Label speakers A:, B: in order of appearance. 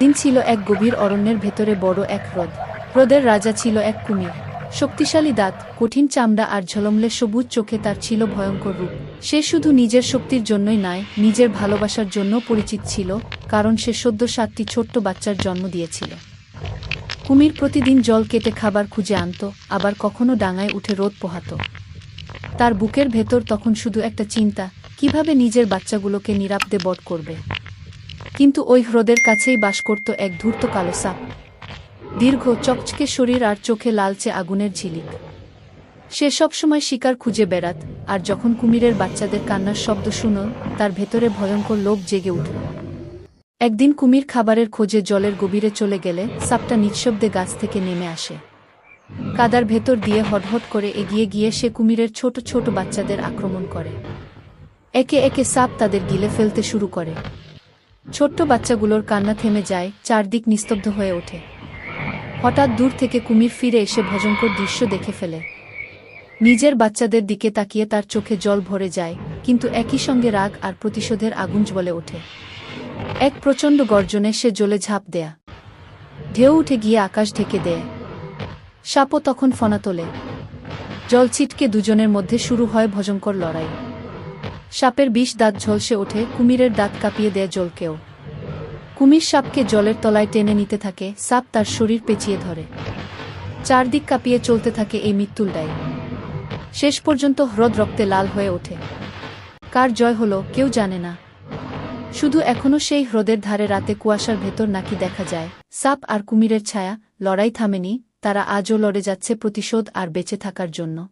A: দিন ছিল এক গভীর অরণ্যের ভেতরে বড় এক হ্রদ। হ্রদের রাজা ছিল এক কুমির। শক্তিশালী দাঁত, কঠিন চামড়া আর ঝলমলে সবুজ চোখে তার ছিল ভয়ঙ্কর রূপ। সে শুধু নিজের শক্তির জন্যই নয়, নিজের ভালোবাসার জন্য পরিচিত ছিল, কারণ সে সদ্য সাতটি ছোট্ট বাচ্চার জন্ম দিয়েছিল। কুমির প্রতিদিন জল কেটে খাবার খুঁজে আনত, আবার কখনো ডাঙায় উঠে রোদ পোহাত। তার বুকের ভেতর তখন শুধু একটা চিন্তা, কীভাবে নিজের বাচ্চাগুলোকে নিরাপদে বধ করবে? কিন্তু ওই হ্রদের কাছেই বাস করত এক ধূর্ত কালো সাপ। দীর্ঘ, চকচকে শরীর আর চোখে লালচে আগুনের ঝিলিক। সে সবসময় শিকার খুঁজে বেড়াত, আর যখন কুমিরের বাচ্চাদের কান্নার শব্দ শুনল তার ভেতরে ভয়ঙ্কর লোভ জেগে উঠল। একদিন কুমির খাবারের খোঁজে জলের গভীরে চলে গেলে সাপটা নিঃশব্দে গাছ থেকে নেমে আসে। কাদার ভেতর দিয়ে হটহট করে এগিয়ে গিয়ে সে কুমিরের ছোট ছোট বাচ্চাদের আক্রমণ করে। একে একে সাপ তাদের গিলে ফেলতে শুরু করে। ছোট্ট বাচ্চাগুলোর কান্না থেমে যায়, চারদিক নিস্তব্ধ হয়ে ওঠে। হঠাৎ দূর থেকে কুমির ফিরে এসে ভজঙ্কর দৃশ্য দেখে ফেলে। নিজের বাচ্চাদের দিকে তাকিয়ে তার চোখে জল ভরে যায়, কিন্তু একই সঙ্গে রাগ আর প্রতিশোধের আগুন জ্বলে ওঠে। এক প্রচণ্ড গর্জনে সে জ্বলে ঝাঁপ দেয়া। ঢেউ উঠে গিয়ে আকাশ ঢেকে দেয়। সাপও তখন ফনা তোলে। জল ছিটকে দুজনের মধ্যে শুরু হয় ভজঙ্কর লড়াই। সাপের বিষ দাঁত ঝলসে ওঠে, কুমিরের দাঁত কাঁপিয়ে দেয় জলকেও। কুমির সাপকে জলের তলায় টেনে নিতে থাকে, সাপ তার শরীর পেঁচিয়ে ধরে। চারদিক কাঁপিয়ে চলতে থাকে এই মৃত্যুলটাই শেষ পর্যন্ত হ্রদ রক্তে লাল হয়ে ওঠে। কার জয় হলো, কেউ জানে না। শুধু এখনও সেই হ্রদের ধারে রাতে কুয়াশার ভেতর নাকি দেখা যায়। সাপ আর কুমিরের ছায়া, লড়াই থামেনি, তারা আজও লড়ে যাচ্ছে প্রতিশোধ আর বেঁচে থাকার জন্য।